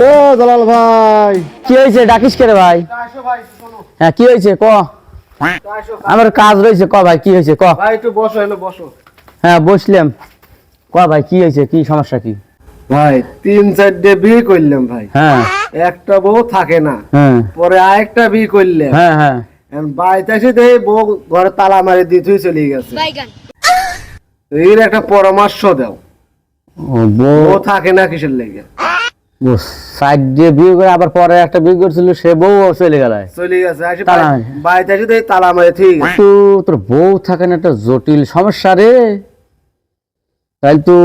ও দলাল ভাই। কি হয়েছে? ডাকিস কে রে ভাই? হ্যাঁ কি হয়েছে? ক। আমার কাজ রয়েছে। ক ভাই কি হয়েছে? ক। ভাই একটু বসো এলো বসো। হ্যাঁ বসলাম। ক ভাই কি হয়েছে? কি সমস্যা কি? ভাই তিন চারটে বিয়ে করলাম ভাই। হ্যাঁ। একটা বউ থাকে না। হ্যাঁ। পরে আরেকটা বিয়ে করলাম। হ্যাঁ হ্যাঁ। বাড়িতে এসে দেখি বউ ঘরে তালা মারি দিয়ে তুই চলে গেছে। এর একটা পরামর্শ দাও। বউ থাকে না কিসের লেগে? সাইড দিয়ে বিয়ে করে আবার পরে একটা বিয়ে করছিল সে বউ চলে গেল। চলে গেছে এসে তালা বাড়ি- মারি। বাড়িতে এসে তালা মারি ঠিক তো তোর বউ থাকে একটা জটিল সমস্যা রে। তাহলে তো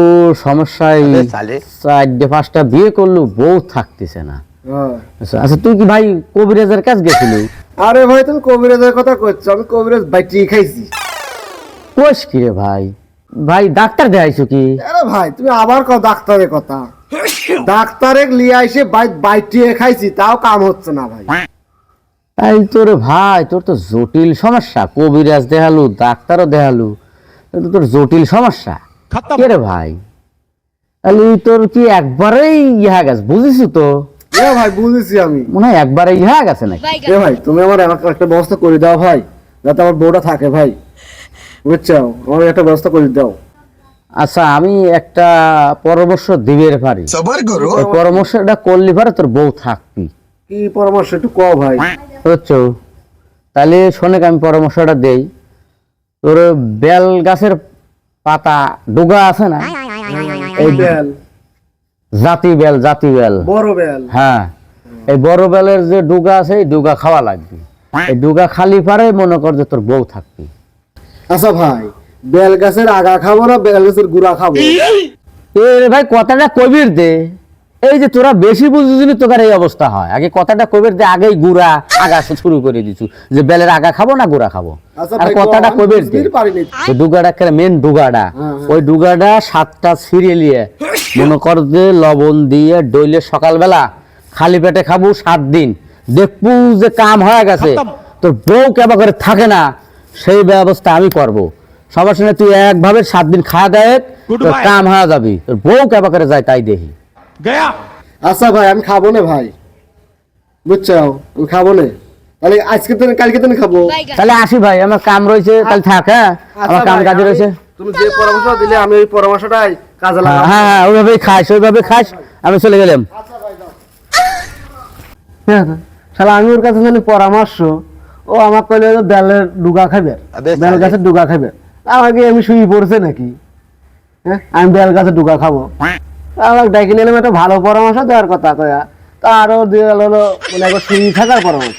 সমস্যায় চারটে পাঁচটা বিয়ে করল বউ থাকতেছে না। হ্যাঁ। আচ্ছা আচ্ছা, তুই কি ভাই কবিরাজের কাছে গেছিলি? আরে ভাই তুমি কবিরাজের কথা করছ আমি কবিরাজ বাইটি খাইছি। কোষ কি রে ভাই? ভাই ডাক্তার দেখাইছো কি? আরে ভাই তুমি আবার কও ডাক্তারের কথা। ডাক্তারে লিয়ে আইসে বাইটি খাইছি তাও কাম হচ্ছে না ভাই। তাই তোর ভাই তোর তো জটিল সমস্যা। কবিরাজ দেখালু ডাক্তারও দেখালু তোর জটিল সমস্যা। কে রে ভাই? তাহলে তোর কি একবারেই ইহা গেছে? বুঝিস তো। এ ভাই বুঝেছি আমি। মনে হয় একবারে ইহা গেছে নাকি? এ ভাই তুমি আমার আমাকে একটা ব্যবস্থা করে দাও ভাই যাতে আমার বউটা থাকে ভাই। বুঝছ? আমার একটা ব্যবস্থা করে দাও। আচ্ছা আমি একটা পরামর্শ দিবের পারি পরামর্শটা করলি পারে তোর বউ থাকবি। কি পরামর্শ একটু ক ভাই। বুঝছ? তাহলে শোনে আমি পরামর্শটা দেই। তোর বেল গাছের পাতা ডোগা আছে না? এই বেল। জাতি বেল জাতি বেল। বড় বেল। হ্যাঁ। এই বড় বেলের যে ডুগা আছে এই ডুগা খাওয়া লাগবে। এই ডুগা খালি পারে মনে কর যে তোর বউ থাকবি। আচ্ছা ভাই বেল গাছের আগা খাব না বেল গাছের গুড়া খাব। এ ভাই কথাটা কবির দে। এই যে তোরা বেশি বুঝিস তোকার এই অবস্থা হয়। আগে কথাটা কবির দে আগেই গুড়া আগা শুরু করে দিছু। যে বেলের আগা খাব না গুড়া খাব? আচ্ছা আর কথাটা কবির দে। ডুগাটা কেন মেন ডুগাটা ওই ডুগাটা সাতটা ছিঁড়ে নিয়ে মনে কর যে লবণ দিয়ে ডইলে সকালবেলা খালি পেটে খাব সাত দিন। দেখবু যে কাম হয়ে গেছে। তোর বউ কেবা করে থাকে না সেই ব্যবস্থা আমি করব। সবার সঙ্গে তুই একভাবে সাত দিন খাওয়া দেয় তোর কাম হয়ে যাবি। তোর বউ কেবা করে যায় তাই দেখি আচ্ছা ভাই আমি খাব না ভাই। বুঝছ আমি খাব না। তাহলে আজকে দিন কালকে দিন খাব? তাহলে আসি ভাই আমার কাম রয়েছে তাহলে থাক হ্যাঁ? আমার আচ্ছা কাম ভাই, কাজে রয়েছে। তুমি যে পরামর্শ দিলে আমি ওই পরামর্শটাই কাজে হ্যাঁ লাগাবো। হ্যাঁ ওইভাবেই খাস ওইভাবে খাস আমি চলে গেলাম। হ্যাঁ শালা আমি ওর কাছে জানি পরামর্শ। ও আমার কইলে বেলের ডুগা খাবে বেল গাছের ডুগা খাবে আমাকে আমি শুয়ে পড়ছে নাকি? হ্যাঁ আমি বেল কাছে ঢুকা খাব। আমাকে ডাকি নিলাম একটা ভালো পরামর্শ দেওয়ার কথা কয়া। তা আরও দিয়ে হলো মানে একবার শুয়ে থাকার পরামর্শ।